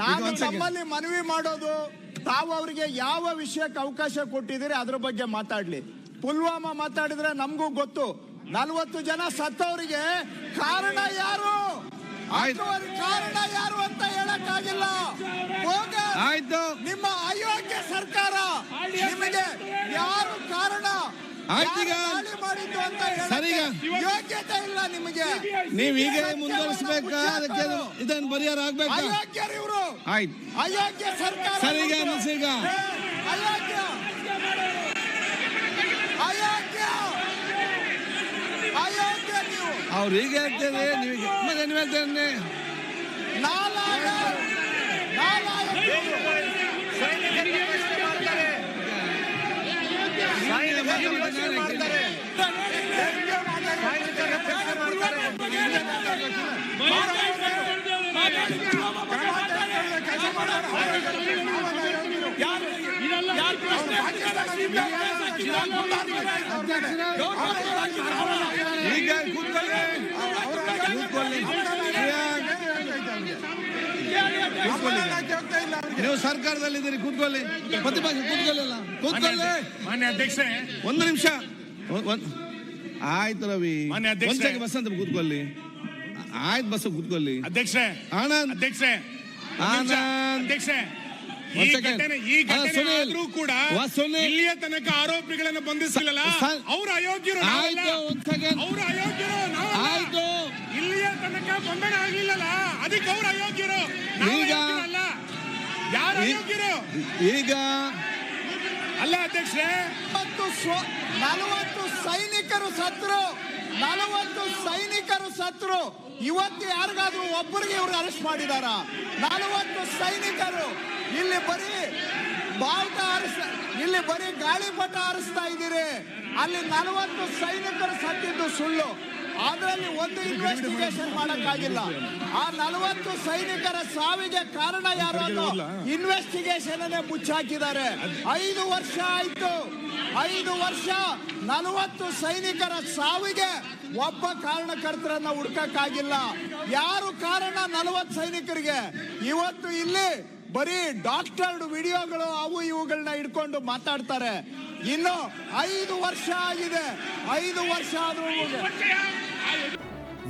ನಾನು ನಮ್ಮಲ್ಲಿ ಮನವಿ ಮಾಡೋದು ತಾವು ಅವರಿಗೆ ಯಾವ ವಿಷಯಕ್ಕೆ ಅವಕಾಶ ಕೊಟ್ಟಿದ್ದೀರಿ ಅದ್ರ ಬಗ್ಗೆ ಮಾತಾಡ್ಲಿ. ಪುಲ್ವಾಮಾ ಮಾತಾಡಿದ್ರೆ ನಮಗೂ ಗೊತ್ತು. ನಲ್ವತ್ತು ಜನ ಸತ್ತವರಿಗೆ ಕಾರಣ ಯಾರು? ಕಾರಣ ಯಾರು ಅಂತ ಹೇಳಕ್ಕಾಗಿಲ್ಲ. ನಿಮ್ಮ ಅಯೋಗ್ಯ ಸರ್ಕಾರ. ಆಯ್ತು ಈಗ. ಯಾರು ಅಂತ ಸರಿ ಈಗ. ಯೋಗ್ಯತೆ ಇಲ್ಲ ನಿಮಗೆ. ನೀವ್ ಈಗ ಮುಂದುವರಿಸ್ಬೇಕಾ? ಅದಕ್ಕೆ ಇದನ್ನು ಪರಿಹಾರ ಆಗ್ಬೇಕಾ? ಇವರು. ಆಯ್ತು. ಅಯೋಗ್ಯ ಸರ್ಕಾರ ಸರಿಗ. ಏ, ಅಯೋಗ್ಯ. ಅಯೋಗ್ಯ. ಅಯೋಗ್ಯ ನೀವು. ಅವ್ರು ಈಗ ಹೇಳ್ತಾರೆ ನೀವೀಗ ಮತ್ತೆ ನೀವು ಹೇಳ್ತೇನೆ ನಾಲಾಯ ಈಗ ಕೂತ್ಕೊಳ್ಳಿ ಕೂತ್ಕೊಳ್ಳಿ ಕೂತ್ಕೊಳ್ಳಿ ನೀವು ಸರ್ಕಾರದಲ್ಲಿ ಇದ್ದೀರಿ ಕೂತ್ಕೊಳ್ಳಿ. ಪ್ರತಿಪಕ್ಷ ಕೂತ್ಕೊಳ್ಳಿಲ್ಲ. ಕೂತ್ಕೊಳ್ಳಿ. ಮಾನ್ಯ ಅಧ್ಯಕ್ಷೆ ಒಂದು ನಿಮಿಷ. ಆಯ್ತು ರವಿ. ಮಾನ್ಯ ಅಧ್ಯಕ್ಷೆ. ಒಂದ್ ಸೆಕೆಂಡ್ ಬಸ್ ಅಂತ ಕೂತ್ಕೊಳ್ಳಿ. ಆಯ್ತು ಬಸ್ ಕೂತ್ಕೊಳ್ಳಿ. ಅಧ್ಯಕ್ಷೆ ಆನಂದ್. ಅಧ್ಯಕ್ಷೆ. ಆನಂದ್. ಅಧ್ಯಕ್ಷೆ ಈ ಘಟನೆ ಈ ಹಾ, ಘಟನೆ ಆದ್ರೂ ಕೂಡ ಇಲ್ಲಿಯ ತನಕ ಆರೋಪಿಗಳನ್ನು ಬಂಧಿಸಲಿಲ್ಲ ಅವ್ರ ಅಯೋಗ್ಯರು ಅವರು ಅಯೋಗ್ಯರು ಇಲ್ಲಿಯ ತನಕ ಬಂಧನ ಆಗ್ಲಿಲ್ಲಲ್ಲ. ಅದಕ್ಕೆ ಅವ್ರ ಅಯೋಗ್ಯರು. ನಾವು ಈಗ- ಅಲ್ಲ ಅಧ್ಯಕ್ಷರೇ. ನಲವತ್ತು ಸೈನಿಕರು ಸತ್ರು. ನಲವತ್ತು ಸೈನಿಕರು ಸತ್ರು. ಇವತ್ತು ಯಾರಿಗಾದ್ರೂ ಒಬ್ಬರಿಗೆ ಇವ್ರು ಅರೆಸ್ಟ್ ಮಾಡಿದಾರ? ನಲವತ್ತು ಸೈನಿಕರು. ಇಲ್ಲಿ ಬರೀ ಬಾವುಟ ಹಾರಿಸ ಇಲ್ಲಿ ಬರೀ ಗಾಳಿಪಟ ಹಾರಿಸ್ತಾ ಇದ್ದೀರಿ. ಅಲ್ಲಿ ನಲವತ್ತು ಸೈನಿಕರು ಸತ್ತಿದ್ದು ಸುಳ್ಳು. ಅದರಲ್ಲಿ ಒಂದು ಇನ್ವೆಸ್ಟಿಗೇಷನ್ ಮಾಡಕ್ಕಾಗಿಲ್ಲ. ಆ ನಲವತ್ತು ಸೈನಿಕರ ಸಾವಿಗೆ ಕಾರಣ ಯಾರು ಅನ್ನೋ ಇನ್ವೆಸ್ಟಿಗೇಷನ್ ಮುಚ್ಚಾಕಿದ್ದಾರೆ. ಐದು ವರ್ಷ ಆಯ್ತು. ಐದು ವರ್ಷ ನಲವತ್ತು ಸೈನಿಕರ ಸಾವಿಗೆ ಒಬ್ಬ ಕಾರಣಕರ್ತರನ್ನ ಹುಡ್ಕಕ್ಕಾಗಿಲ್ಲ. ಯಾರು ಕಾರಣ ನಲವತ್ತು ಸೈನಿಕರಿಗೆ? ಇವತ್ತು ಇಲ್ಲಿ ಬರೀ ಡಾಕ್ಟರ್ಡ್ ವಿಡಿಯೋಗಳು ಅವು ಇವುಗಳನ್ನ ಇಟ್ಕೊಂಡು ಮಾತಾಡ್ತಾರೆ. ಇನ್ನು ಐದು ವರ್ಷ ಆಗಿದೆ. ಐದು ವರ್ಷ ಆದ್ರೂ